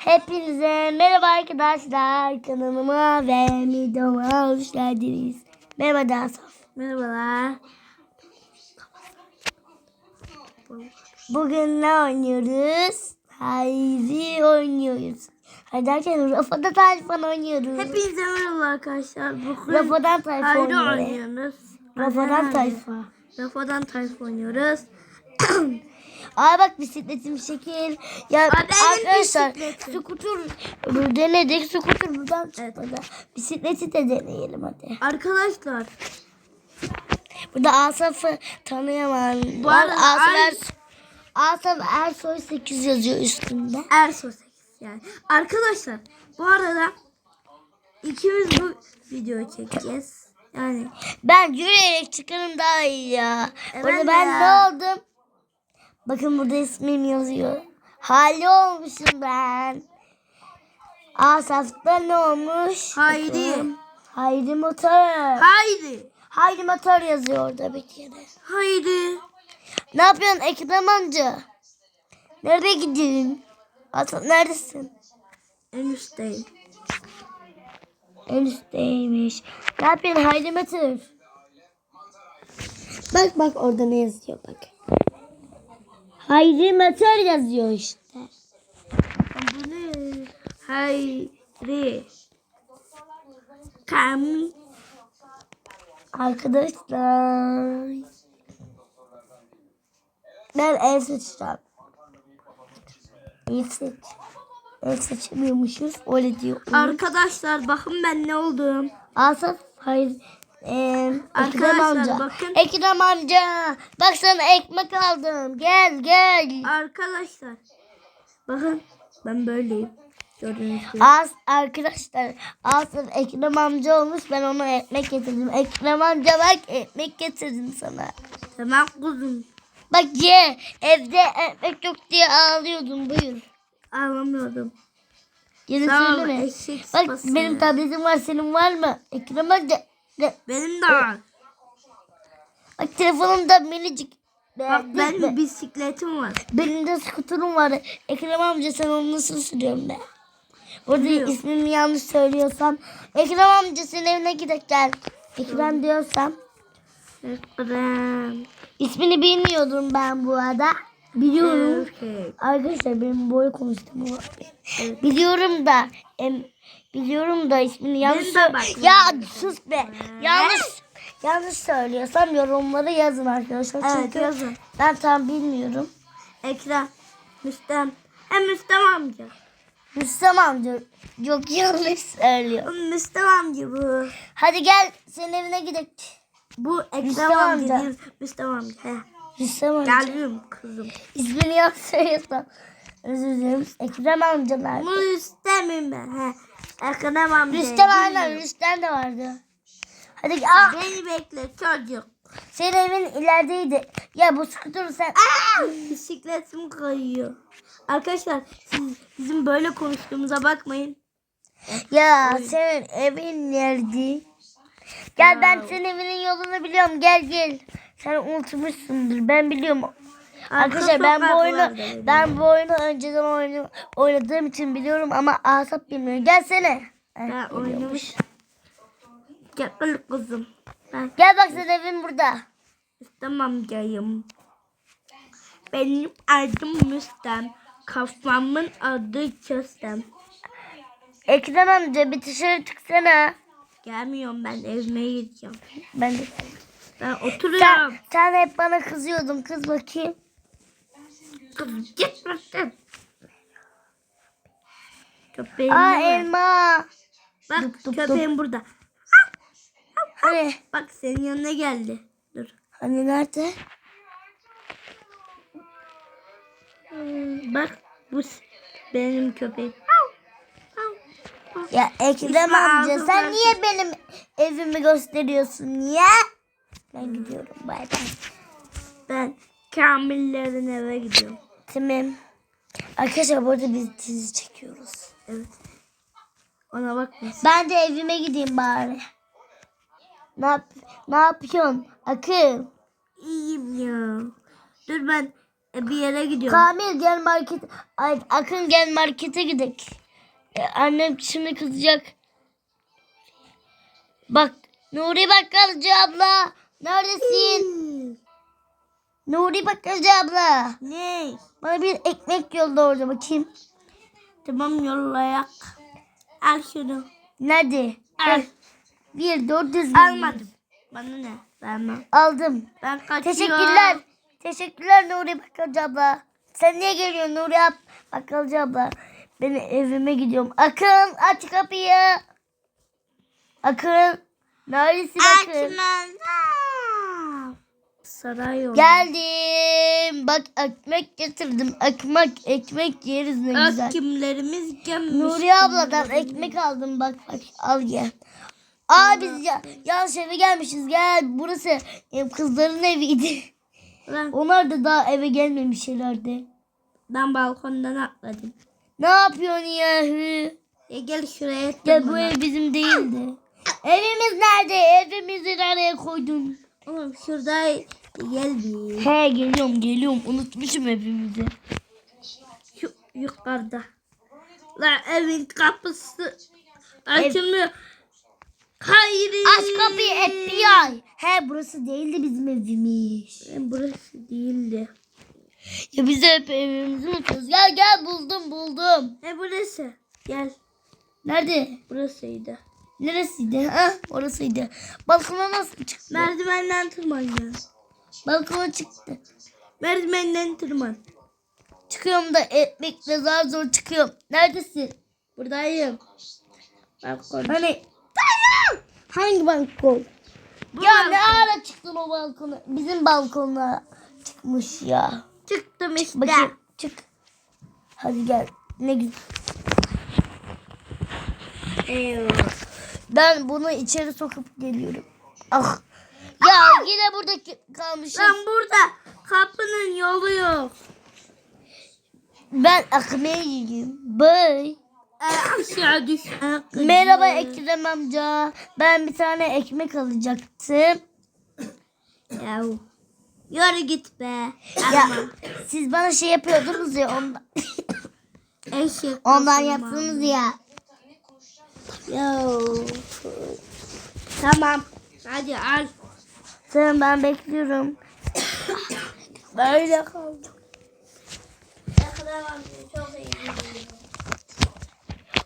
Hepinize merhaba arkadaşlar. Kanalıma ve videoma hoş geldiniz. Merhaba Dasaf. Merhabalar. Bugün ne oynuyoruz? Haydi oynuyoruz. Haydi derken Rafa'da tayfan oynuyoruz. Hepinize merhaba arkadaşlar. Bugün Rafadan tayfa oynuyoruz. oynuyoruz. Rafadan tayfa. Rafadan tayfa oynuyoruz. Aa bak bisikletim şekil. Ya benim arkadaşlar skuter denedik. Skuter buradan çıkmadı. Bisikleti de deneyelim hadi. Arkadaşlar Burada Asaf'ı tanıyamam. Bu arada Asaf, Er, Asaf Ersoy 8 yazıyor üstünde. Erso 8 yani. Arkadaşlar bu arada ikimiz bu videoyu çekeceğiz. Yani Ben yürüyerek çıkarım daha iyi ya. Evet Burada ben ya. ne oldum? Bakın burada ismim yazıyor. Hali olmuşum ben. Asaf'ta ne olmuş? Haydi. Bakın. Haydi motor. haydi. Haydi motor yazıyor orada bir kere. Haydi. Ne yapıyorsun Ekrem amca? Nereye gidiyorsun? Asaf neredesin? En üstteyim. En üstteymiş. Ne yapıyorsun Haydi motor? Bak bak orada ne yazıyor bak. Haydi motor yazıyor işte. Bu ne? Haydi. Kam. Arkadaşlar. Ben el seçeceğim. El seç. El seçemiyormuşuz. Öyle diyor. Arkadaşlar bakın ben ne oldum. Asaf hayır. Ee, Ekrem Arkadaşlar amca. bakın. Ekrem amca. Bak sana ekmek aldım. Gel gel. Arkadaşlar bakın ben böyleyim. Gördüğünüz gibi. As arkadaşlar Asaf Ekrem amca olmuş. Ben ona ekmek getirdim. Ekrem amca bak ekmek getirdim sana. Tamam kuzum. Bak ye. Evde ekmek yok diye ağlıyordum. Buyur. Ağlamıyordum. Ol, söyleme. Bak benim tabletim var. Senin var mı? Ekrem amca. De- Benim de var. Bak telefonumda minicik. Bak Be- benim be- bisikletim var. Benim de skuterim var. Ekrem amca sen onu nasıl sürüyorsun be? Burada Biliyorum. ismimi yanlış söylüyorsam. Ekrem amca senin evine gidelim gel. Ekrem diyorsam. Ekrem. İsmini bilmiyordum ben bu arada. Biliyorum. Erkek. Arkadaşlar benim böyle konuştum. Biliyorum da em, biliyorum da ismini yanlış Ben de. Ya sus be. Yanlış yanlış söylüyorsam yorumlara yazın arkadaşlar. Evet, Çünkü yazın. ben tam bilmiyorum. Ekrem. Müstem. Hem Müstem amca. Müslüm amca yok yanlış söylüyor. Müstem amca bu. Hadi gel senin evine gidelim. Bu Ekrem Müstem amca amca. Müstem amca. He. Müslüm amca. Geliyorum kızım. İsmini söylüyorsam. Özür dilerim. Ekrem amcalar. Müstem'im ben. He. Ekrem amca. Rüstem aynen Rüstem de vardı. Hadi. Ah, Beni bekle çocuk. senin evin ilerideydi. Ya bu skuturu sen... Aa! Bisikletim kayıyor. Arkadaşlar siz bizim böyle konuştuğumuza bakmayın. Ya senin evin nerede? Gel ben senin evinin yolunu biliyorum. Gel gel. Sen unutmuşsundur. Ben biliyorum. Arkadaşlar ben bu oyunu ben bu oyunu önceden oyunu, oynadığım için biliyorum ama Asap bilmiyor. Gelsene. Geliyormuş. oynamış. Gel kızım. Ben Gel bak senin evin burada. Müstem amcayım. Benim adım Müstem. Kafamın adı Köstem. Ekrem amca bir dışarı çıksana. Gelmiyorum ben evime gideceğim. Ben de. Ben Sen, oturuyorum. sen hep bana kızıyordun. Kız bakayım. Kız git bakayım. Köpeğim Aa var. elma. Bak Dup, dup, köpeğim burada. Hani, Bak senin yanına geldi. Dur. hani nerede? Hmm, Bak bu benim köpeğim. Ya Ekrem amca sen niye benim evimi gösteriyorsun? Niye? Ben gidiyorum bay bay. Ben Kamiller'in eve gidiyorum. Tamam. Arkadaşlar burada biz dizi çekiyoruz. Evet. Ona bakma. Ben de evime gideyim bari. Ne, yap ne yapıyorsun? Akıl. İyiyim ya. Dur ben E, bir yere gidiyorum. Kamil gel market. Ay, Akın gel markete gidelim. E, annem şimdi kızacak. Bak Nuri Bakkalcı abla. Neredesin? Nuri Bakkalcı abla. ne? Bana bir ekmek yolla orada bakayım. Tamam yollayak. Al şunu. Nerede? Al. Bir doğru düzgün. Almadım. Bana ne? Vermem. Aldım. Ben kaçıyorum. Teşekkürler. Teşekkürler Nuri Bakkalcı abla. Sen niye geliyorsun Nuri ab Bakkalcı abla? Ben evime gidiyorum. Akın aç kapıyı. Akın. Neredesin Akın? Açmazım. Saray yolu. Geldim. Bak ekmek getirdim. Ekmek ekmek yeriz ne güzel. Kimlerimiz gelmiş. Nuri abladan ekmek aldım bak bak al gel. Aa biz ya, yanlış eve gelmişiz gel. Burası kızların eviydi. Lan, Onlar da daha eve gelmemişlerdi. ben balkondan atladım. Ne yapıyorsun yahu? E gel şuraya. Gel bu ev bizim değildi. Evimiz nerede? Evimizi nereye koydun? Oğlum şurada gel bir. He geliyorum geliyorum. Unutmuşum evimizi. Şu yukarıda. La evin kapısı açılmıyor. Hayır. Aç kapıyı FBI. He burası değildi bizim evimiz. E, Burası değildi. Ya biz de hep evimizi unutuyoruz. Gel gel buldum buldum. E burası. Gel. Nerede? Burasıydı. Neresiydi? Ha orasıydı. Balkona nasıl çıktı? Merdivenden tırman ya. Balkona çıktı. Merdivenden tırman. Çıkıyorum da ekmekle zar zor çıkıyorum. Neredesin? Buradayım. Balkon. Hani hangi balkon? Bu ya balkon. ne ara çıktın o balkona? Bizim balkona çıkmış ya. Çıktım işte. Bakayım çık. Hadi gel. Ne güzel. Eyvah. Ben bunu içeri sokup geliyorum. Ah. Ya yine burada kalmışım. Lan burada kapının yolu yok. Ben akmaya gideyim. Bye. E, aşağı düş. Merhaba Ekrem amca. Ben bir tane ekmek alacaktım. Yahu. Yürü git be. Ya siz bana şey yapıyordunuz ya ondan, eşek. ondan yaptınız ya. Tamam. Hadi al. Tamam ben bekliyorum. Böyle kaldım.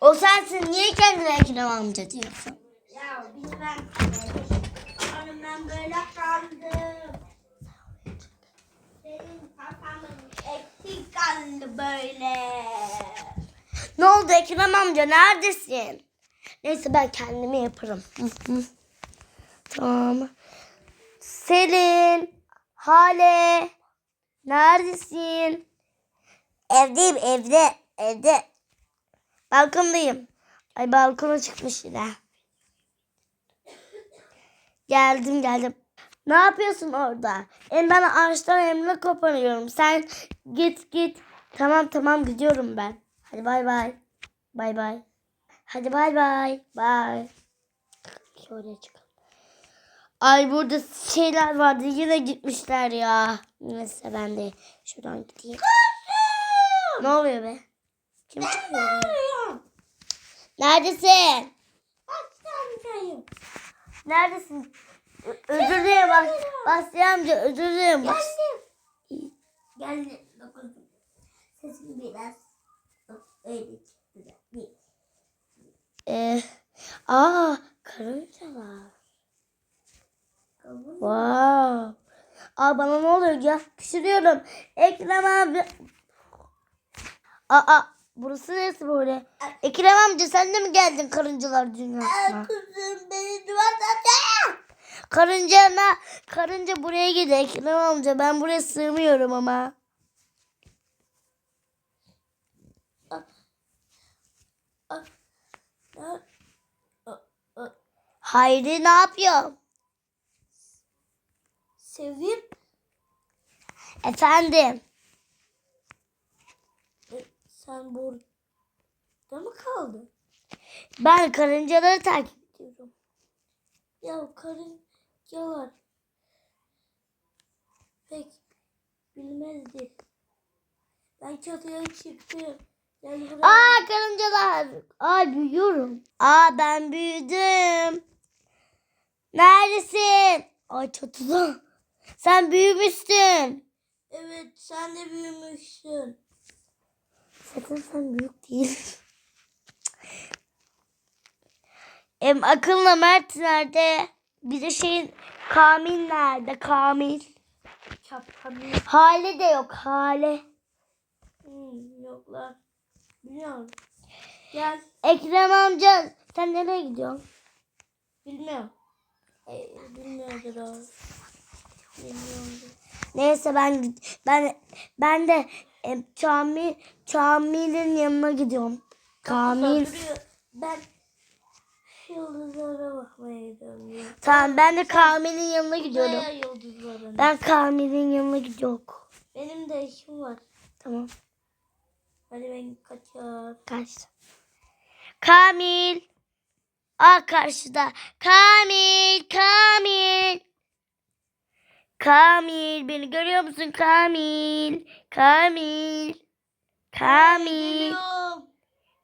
O sensin. Niye kendine Ekrem amca diyorsun? Ya bilmem. Oğlum ben böyle kaldım. Senin kafamın eksik kaldı böyle. Ne oldu Ekrem amca? Neredesin? Neyse ben kendimi yaparım. Tamam. Selin. Hale. Neredesin? Evdeyim evde. Evde. Balkondayım. Ay balkona çıkmış yine. Geldim geldim. Ne yapıyorsun orada? Hem ben ağaçtan emre koparıyorum. Sen git git. Tamam tamam gidiyorum ben. Hadi bay bay. Bay bay. Hadi bay bay. Bay. Şöyle çıkalım. Ay burada şeyler vardı. Yine gitmişler ya. Neyse ben de şuradan gideyim. ne oluyor be? Kim çıkıyor? Neredesin? Neredesin? Ö- Özür dilerim bak. Basri amca özür dilerim. Bas. Geldi. Dokundum. Sesim biraz öyle. Ee, aa karıncalar. Wow. Aa bana ne oluyor ya? Pişiriyorum. Ekrem abi. Aa burası neresi böyle? Ekrem amca sen de mi geldin karıncalar dünyasına? Kızım beni duvarda Karıncana, karınca buraya gidiyor Ekrem amca. Ben buraya sığmıyorum ama. Hayri ne yapıyor? Sevim. Efendim. e, Sen burada mı kaldın? Ben karıncaları takip ediyorum. Ya karıncalar pek bilmezdi. Ben çatıya çıktım. Buraya. Aa karıncalar. Ay büyüyorum. Aa ben büyüdüm. Neredesin? Ay çatıda. Sen büyümüşsün. Evet sen de büyümüşsün. Sakın sen büyük değil. Em akılla Mert nerede? Bir de şeyin Kamil nerede? Kamil. Çapkamı. Hale de yok. Hale. Hmm, yoklar. Biliyorum. Gel. Ekrem amca sen nereye gidiyorsun? Bilmiyorum. E, bilmiyordur o. Bilmiyordur. Neyse ben ben ben de e, Kamil Kamil'in yanına gidiyorum. Kamil. Ben yıldızlara bakmaya gidiyorum. ya. Tamam ben de Kamil'in yanına gidiyorum. Ben Kamil'in yanına gidiyorum. Benim de işim var. Tamam. Hadi ben kaçar. Kaç. Kamil. Aa karşıda. Kamil. Kamil. Kamil. Beni görüyor musun Kamil? Kamil. Kamil.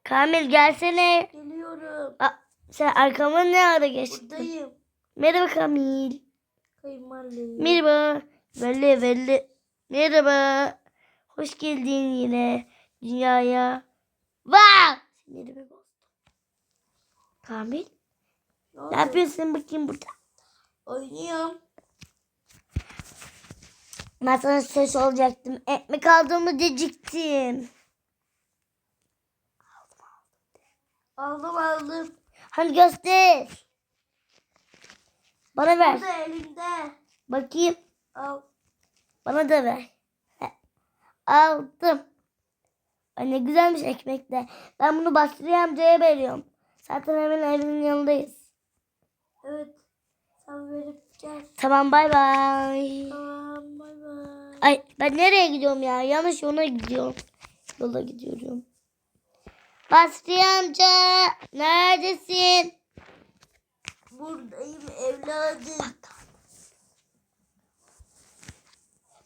Kamil gelsene. Geliyorum. Aa, sen arkama ne ara geçtin? Buradayım. Merhaba Kamil. Kaymalıyım. Merhaba. Velle velle. Merhaba. Hoş geldin yine dünyaya. Vah! Sinirimi bozdum. Kamil. Ne? Ne yapıyorsun bakayım burada? Oynuyorum. Ben sana söz olacaktım. Ekmek aldığımı diyecektim. Aldım aldım. Hani göster. Bana ver. Burada elimde. Bakayım. Al. Bana da ver. Aldım. Ay ne güzelmiş ekmek de. Ben bunu Basri amcaya veriyorum. Zaten hemen evinin yanındayız. Evet. Sen verip gel. Tamam bay bay. Tamam bay bay. Ay ben nereye gidiyorum ya? Yanlış yola gidiyorum. Yola gidiyorum. Basri amca neredesin? Buradayım evladım.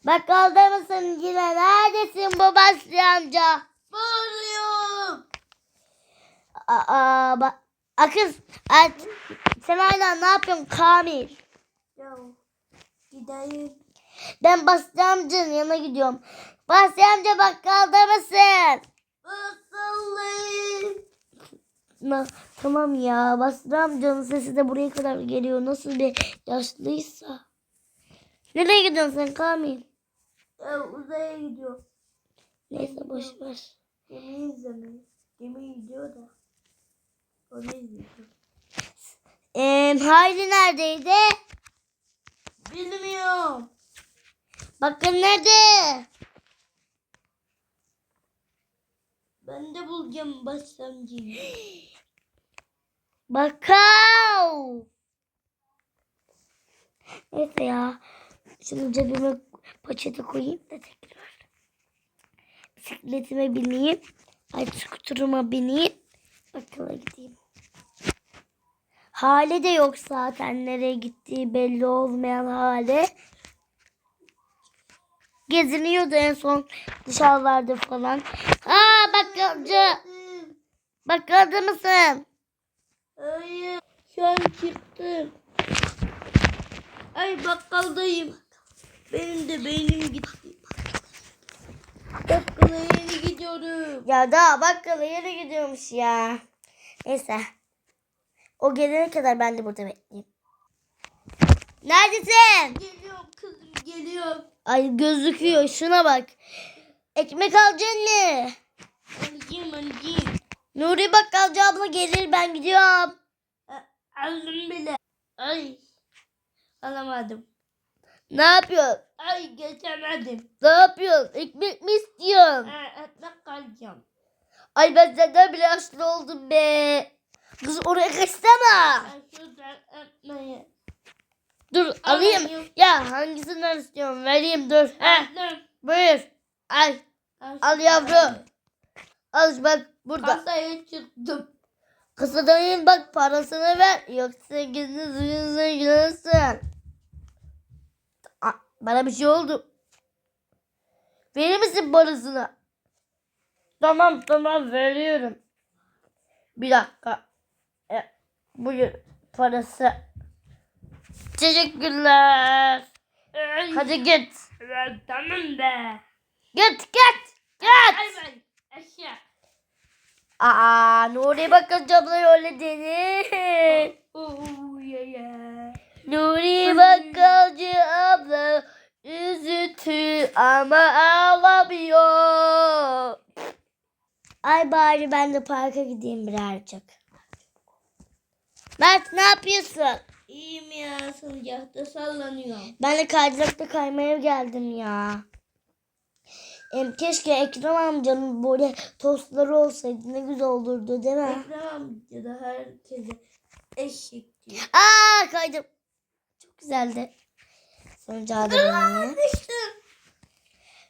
Bakkalda mısın yine? Neredesin bu Basri amca? Bağırıyorum. Aa, bak. Akız. At. Sen hala ne yapıyorsun Kamil? Ya gideyim. Ben Basri amcanın yanına gidiyorum. Basri amca bakkalda mısın? Basalım. Na, tamam ya. Basri amcanın sesi de buraya kadar geliyor. Nasıl bir yaşlıysa. Nereye gidiyorsun sen Kamil? Ya uzaya gidiyor. Neyse boş ver. Gemi izlemeye. Gemi gidiyor da. Onu izliyor. Ee, Hayri neredeydi? Bilmiyorum. Bakın nerede? Ben de bulacağım başlamcıyı. Bakkal. Neyse ya. Şunu cebime poşete koyayım da tekrar. Bisikletime bineyim. Ay skuturuma bineyim. Bakkala gideyim. Hale de yok zaten. Nereye gittiği belli olmayan hale. Geziniyordu en son dışarılarda falan. Aa bakkalcı. Bakkalda mısın? Hayır. Şu an çıktım. Ay bakkaldayım. Benim de beynim gitti. Bakkala yeni gidiyorum. Ya daha bakkala yere gidiyormuş ya. Neyse. O gelene kadar ben de burada bekleyeyim. Neredesin? Geliyorum kızım geliyorum. Ay gözüküyor şuna bak. Ekmek alacaksın mı? Anneciğim anneciğim. Nuri bakkalcı abla gelir ben gidiyorum. Aldım bile. Ay. Alamadım. Ne yapıyorsun? Ay geçemedim. Ne yapıyorsun? Ekmek mi istiyorsun? E, etle kalacağım. Ay ben senden bile yaşlı oldum be. Kız oraya kaçsana. Ay şuradan. Dur alayım. Alayım. Ya hangisinden istiyorsun? Vereyim dur. Aldım. buyur. Al. Al yavrum. Al bak burada. Kasaya çıktım. Kasadan in bak parasını ver. Yoksa gizli suyuna girersin. Bana bir şey oldu. Verir misin parasını? Tamam tamam veriyorum. Bir dakika. E, buyur parası. Teşekkürler. Hadi git. Tamam be. Git git. Git. Aşağı. Aa Nuri abla öyle dedi. Oo ya ya. Nuri Bakırcı abla üzüntü ama ağlamıyor. Ay bari ben de parka gideyim birazcık. Mert ne yapıyorsun? İyiyim ya salıncakta sallanıyorum. Ben de kaydırakta kaymaya geldim ya. Em, keşke Ekrem amcanın böyle tostları olsaydı ne güzel olurdu değil mi? Ekrem amca da herkese eşek diyor. Aa kaydım. Güzeldi. Adamı. Düştüm.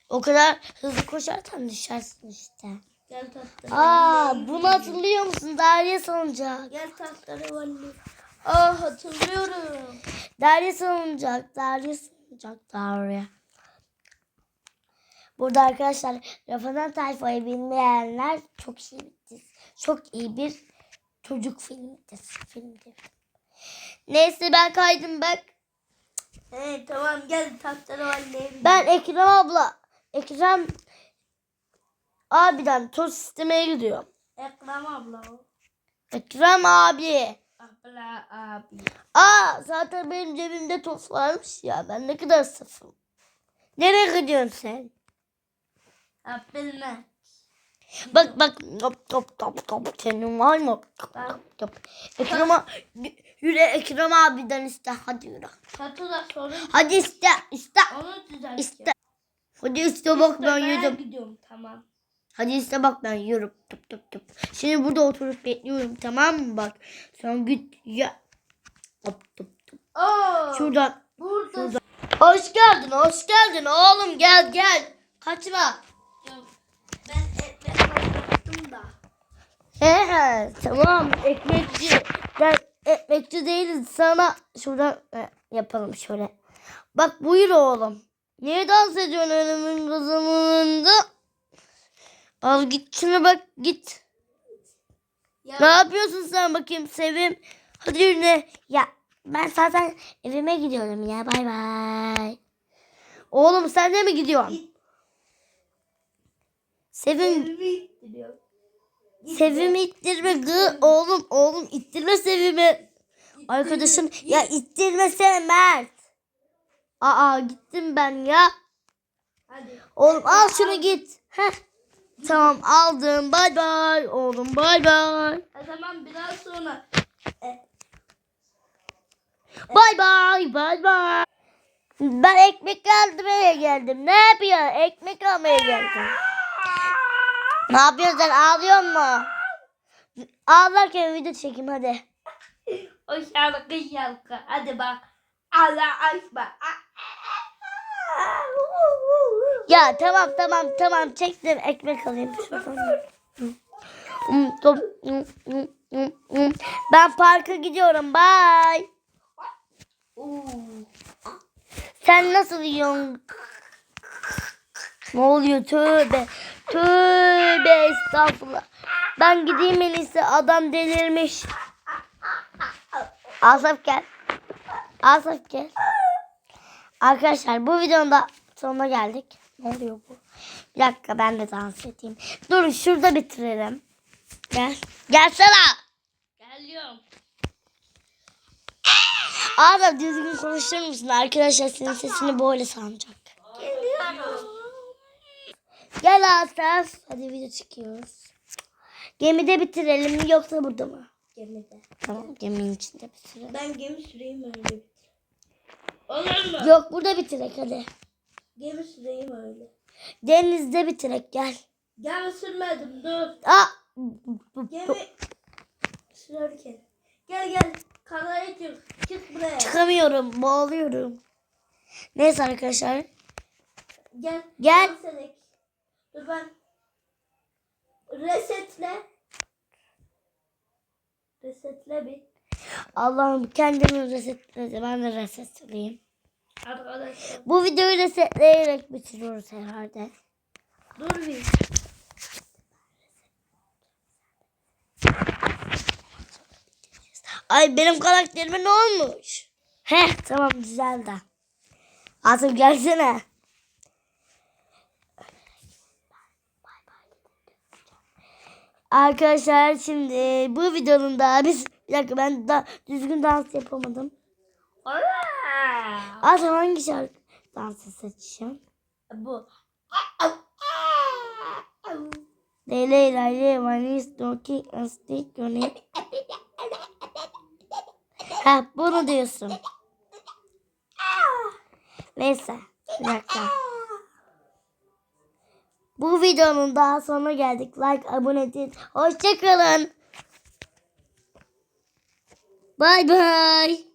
O kadar hızlı koşarsan düşersin işte. Gel tahtları. Aa bunu hatırlıyor musun? Derya salıncak. Gel tahtları valli. Aa hatırlıyorum. Derya salıncak. Derya salıncak. Derya. Burada arkadaşlar Rafadan Tayfa'yı bilmeyenler çok iyi bir. Çok iyi bir çocuk filmidir. Filmdir. Neyse ben kaydım bak. He tamam gel tahtları valli. Ben Ekrem abla. Ekrem abiden toz istemeye gidiyorum. Ekrem abla o. Ekrem abi. Abla abi. Aa zaten benim cebimde toz varmış ya. Ben ne kadar safım. Nereye gidiyorsun sen? Bilmem. Bak bak top top top top senin var mı? Top, top. Ekrem yürü Ekrem abiden iste hadi yürü. Çatı da sorun. Hadi iste iste Onu düzelteceğim. iste. Hadi iste bak ben yürüdüm. gidiyorum tamam. Hadi iste bak ben yürüp top top top. Şimdi burada oturup bekliyorum tamam mı bak. Sen git ya. Top top top. Oo. Şuradan. Burada. Hoş geldin hoş geldin oğlum gel gel. Kaçma. Yok, Ben ekmek da. He he tamam ekmekçi. Ben ekmekçi değiliz sana şuradan e, yapalım şöyle. Bak buyur oğlum. Niye dans ediyorsun önümün kızımın Al git şuna bak git. Ya, Ne yapıyorsun sen bakayım Sevim? Hadi yürü. Ya ben zaten evime gidiyorum ya bay bay. Oğlum sen de mi gidiyorsun? Sevim ittiriyor. Git Sevimi ittirme gı oğlum oğlum ittirme Sevimi. Arkadaşım ya ittirmesene Mert. Aa gittim ben ya. Hadi. Oğlum al şunu git. Heh. Tamam aldım. Bay bay. Oğlum bay bay. O zaman biraz sonra Bay bay. Bay bay. Ben ekmek almaya geldim. Ne yapıyorsun? Ekmek almaya geldim. Ne yapıyorsun sen? Ağlıyor mu? Ağlarken video çekeyim hadi. o şarkı şarkı. Hadi bak. Allah aşkına. Ya tamam tamam tamam çektim ekmek alayım şuradan. Ben parka gidiyorum. Bye. Sen nasıl yiyorsun? Ne oluyor? Tövbe. Tövbe estağfurullah. Ben gideyim en iyisi. Adam delirmiş. Asaf gel. Asaf gel. Arkadaşlar bu videonun da sonuna geldik. Ne oluyor bu? Bir dakika ben de dans edeyim. Dur şurada bitirelim. Gel. Gelsene. Geliyorum. Adam düzgün konuşur musun? Arkadaşlar senin sesini böyle sanacak. Geliyorum. Gel Asaf. Hadi video çekiyoruz. Gemide bitirelim mi yoksa burada mı? Gemide. Tamam geminin içinde bitirelim. Ben gemi süreyim öyle bitir. Olur mu? Yok burada bitirek hadi. Gemi süreyim öyle. Denizde bitirek gel. Gemi sürmedim dur. Aa, Gemi sürerken. Gel gel. Karaya çık. Çık buraya. çıkamıyorum boğuluyorum. Neyse arkadaşlar. Gel. Gel. dans. Dur ben resetle. Resetle bir. Allah'ım kendimi resetledi. Ben de resetleyeyim. Arkadaşlar. Bu videoyu resetleyerek bitiriyoruz herhalde. Dur bir. Ay benim karakterime ne olmuş? Heh tamam güzel de. Asım gelsene. Arkadaşlar şimdi bu videonun da biz bir dakika ben da düzgün dans yapamadım. Asım hangi şarkı dansı seçeceğim? Bu. Lele lele one is talking and stick on it. Ha bunu diyorsun. Neyse bir dakika. Bu videonun daha sonuna geldik. Like, abone edin. Hoşçakalın. Bye bye.